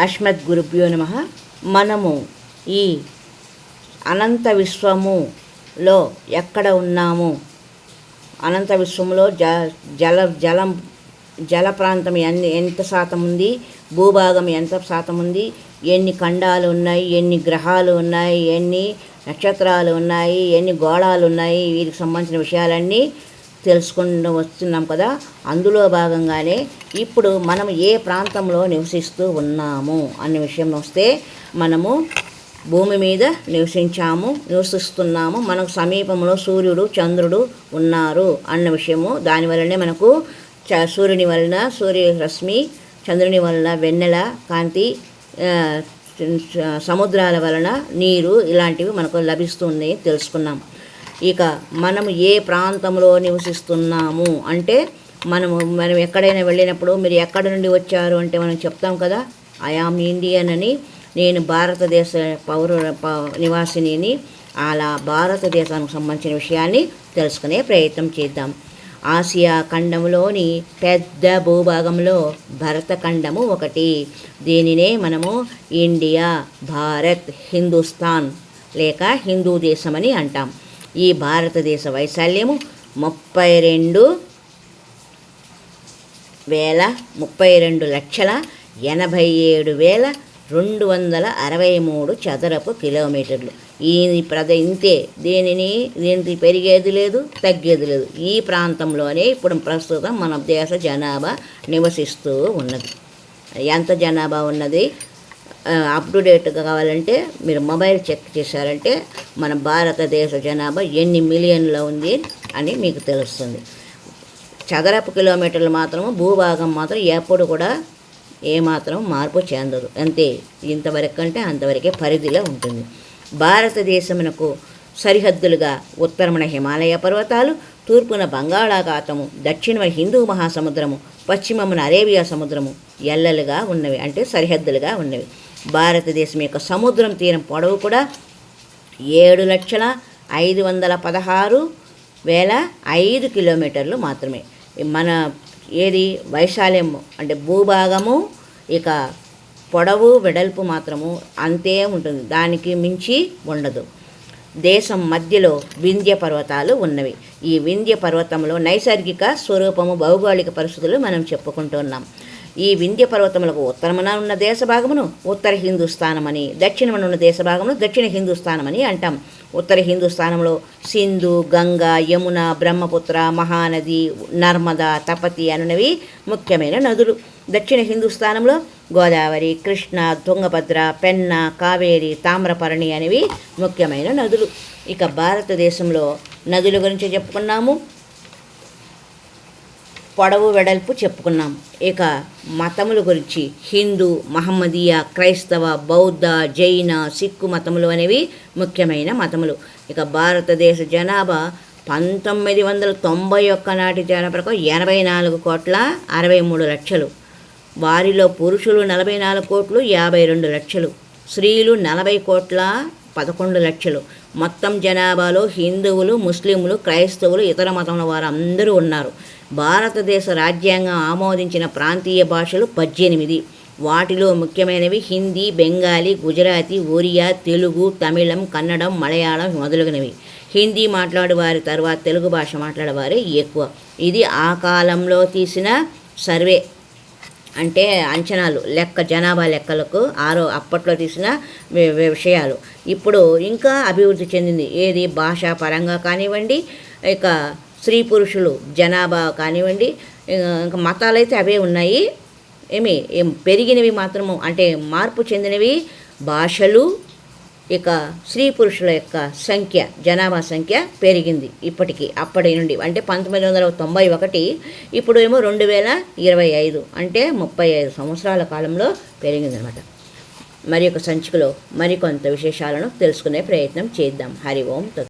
అస్మద్ గురుభ్యో నమ. మనము ఈ అనంత విశ్వములో ఎక్కడ ఉన్నాము? అనంత విశ్వంలో జ జల జలం జల ప్రాంతం ఎన్ని ఎంత శాతం ఉంది? భూభాగం ఎంత శాతం ఉంది? ఎన్ని ఖండాలు ఉన్నాయి? ఎన్ని గ్రహాలు ఉన్నాయి? ఎన్ని నక్షత్రాలు ఉన్నాయి? ఎన్ని గోళాలు ఉన్నాయి? వీటికి సంబంధించిన విషయాలన్నీ తెలుసుకుంటూ వస్తున్నాం కదా. అందులో భాగంగానే ఇప్పుడు మనం ఏ ప్రాంతంలో నివసిస్తూ ఉన్నాము అనే విషయం వస్తే మనము భూమి మీద నివసించాము నివసిస్తున్నాము. మనకు సమీపంలో సూర్యుడు చంద్రుడు ఉన్నారు అన్న విషయము. దానివల్లనే మనకు చ సూర్యుని వలన సూర్యరశ్మి చంద్రుని వలన వెన్నెల కాంతి సముద్రాల వలన నీరు ఇలాంటివి మనకు లభిస్తుంది తెలుసుకున్నాం. ఇక మనం ఏ ప్రాంతంలో నివసిస్తున్నాము అంటే మనము మనం ఎక్కడైనా వెళ్ళినప్పుడు మీరు ఎక్కడ నుండి వచ్చారు అంటే మనం చెప్తాం కదా ఐ ఆమ్ ఇండియన్ అని నేను భారతదేశ పౌర నివాసిని నివాసినిని అలా భారతదేశానికి సంబంధించిన విషయాన్ని తెలుసుకునే ప్రయత్నం చేద్దాం. ఆసియా ఖండంలోని పెద్ద భూభాగంలో భరతఖండము ఒకటి. దీనినే మనము ఇండియా భారత్ హిందుస్థాన్ లేక హిందూ దేశం అని అంటాం. ఈ భారతదేశ వైశాల్యము ముప్పై రెండు వేల ముప్పై రెండు లక్షల ఎనభై ఏడు వేల రెండు వందల అరవై మూడు చదరపు కిలోమీటర్లు. ఈ ప్రద ఇంతే. దీనిని దీనికి పెరిగేది లేదు తగ్గేది లేదు. ఈ ప్రాంతంలోనే ఇప్పుడు ప్రస్తుతం మన దేశ జనాభా నివసిస్తూ ఉన్నది. ఎంత జనాభా ఉన్నది? అప్ టు డేట్ కావాలంటే మీరు మొబైల్ చెక్ చేశారంటే మన భారతదేశ జనాభా ఎన్ని మిలియన్లో ఉంది అని మీకు తెలుస్తుంది. చదరపు కిలోమీటర్లు మాత్రము భూభాగం మాత్రం ఎప్పుడు కూడా ఏమాత్రం మార్పు చెందదు. అంతే ఇంతవరకు అంటే అంతవరకే పరిధిలో ఉంటుంది. భారతదేశమునకు సరిహద్దులుగా ఉత్తరమున హిమాలయ పర్వతాలు తూర్పున బంగాళాఖాతము దక్షిణమ హిందూ మహాసముద్రము పశ్చిమమున అరేబియా సముద్రము ఎల్లలుగా ఉన్నవి అంటే సరిహద్దులుగా ఉన్నవి. భారతదేశం యొక్క సముద్రం తీరం పొడవు కూడా ఏడు లక్షల ఐదు వందల పదహారు వేల ఐదు కిలోమీటర్లు మాత్రమే. మన ఏది? వైశాల్యము అంటే భూభాగము ఇక పొడవు వెడల్పు మాత్రము అంతే ఉంటుంది. దానికి మించి ఉండదు. దేశం మధ్యలో వింధ్య పర్వతాలు ఉన్నవి. ఈ వింధ్య పర్వతంలో నైసర్గిక స్వరూపము భౌగోళిక పరిస్థితులు మనం చెప్పుకుంటున్నాం. ఈ వింధ్య పర్వతములకు ఉత్తరమున ఉన్న దేశ భాగమును ఉత్తర హిందుస్థానమని దక్షిణమున ఉన్న దేశ భాగమును దక్షిణ హిందుస్థానమని అంటాం. ఉత్తర హిందుస్థానంలో సింధు గంగా యమున బ్రహ్మపుత్ర మహానది నర్మద తపతి అనునవి ముఖ్యమైన నదులు. దక్షిణ హిందుస్థానంలో గోదావరి కృష్ణ తుంగభద్ర పెన్న కావేరి తామ్రపరణి అనేవి ముఖ్యమైన నదులు. ఇక భారతదేశంలో నదుల గురించి చెప్పుకున్నాము. పొడవు వెడల్పు చెప్పుకున్నాం. ఇక మతముల గురించి హిందూ మహమ్మదీయ క్రైస్తవ బౌద్ధ జైన సిక్కు మతములు అనేవి ముఖ్యమైన మతములు. ఇక భారతదేశ జనాభా పంతొమ్మిది వందల తొంభై ఒక్క నాటి జనాభా ప్రకారం ఎనభై నాలుగు కోట్ల అరవై మూడు లక్షలు. వారిలో పురుషులు నలభై నాలుగు కోట్లు యాభై రెండు లక్షలు. స్త్రీలు నలభై కోట్ల పదకొండు లక్షలు. మొత్తం జనాభాలో హిందువులు ముస్లింలు క్రైస్తవులు ఇతర మతముల వారు అందరూ ఉన్నారు. భారతదేశ రాజ్యాంగం ఆమోదించిన ప్రాంతీయ భాషలు పద్దెనిమిది. వాటిలో ముఖ్యమైనవి హిందీ బెంగాలీ గుజరాతీ ఒరియా తెలుగు తమిళం కన్నడం మలయాళం మొదలగునవి. హిందీ మాట్లాడే వారి తర్వాత తెలుగు భాష మాట్లాడేవారే ఎక్కువ. ఇది ఆ కాలంలో తీసిన సర్వే. అంటే అంచనాలు లెక్క జనాభా లెక్కలకు ఆరో అప్పట్లో తీసిన విషయాలు. ఇప్పుడు ఇంకా అభివృద్ధి చెందింది. ఏది? భాషా పరంగా కానివ్వండి ఇక స్త్రీ పురుషులు జనాభా కానివ్వండి ఇంకా మతాలు అయితే అవే ఉన్నాయి. ఏమి? ఏం? పెరిగినవి మాత్రము అంటే మార్పు చెందినవి భాషలు ఇక స్త్రీ పురుషుల యొక్క సంఖ్య జనాభా సంఖ్య పెరిగింది ఇప్పటికి. అప్పటి నుండి అంటే పంతొమ్మిది వందల తొంభై ఒకటి ఇప్పుడు ఏమో రెండు వేల ఇరవై ఐదు అంటే ముప్పై ఐదు సంవత్సరాల కాలంలో పెరిగిందనమాట మరి ఒక సంచికలో మరికొంత విశేషాలను తెలుసుకునే ప్రయత్నం చేద్దాం. హరి ఓం తత్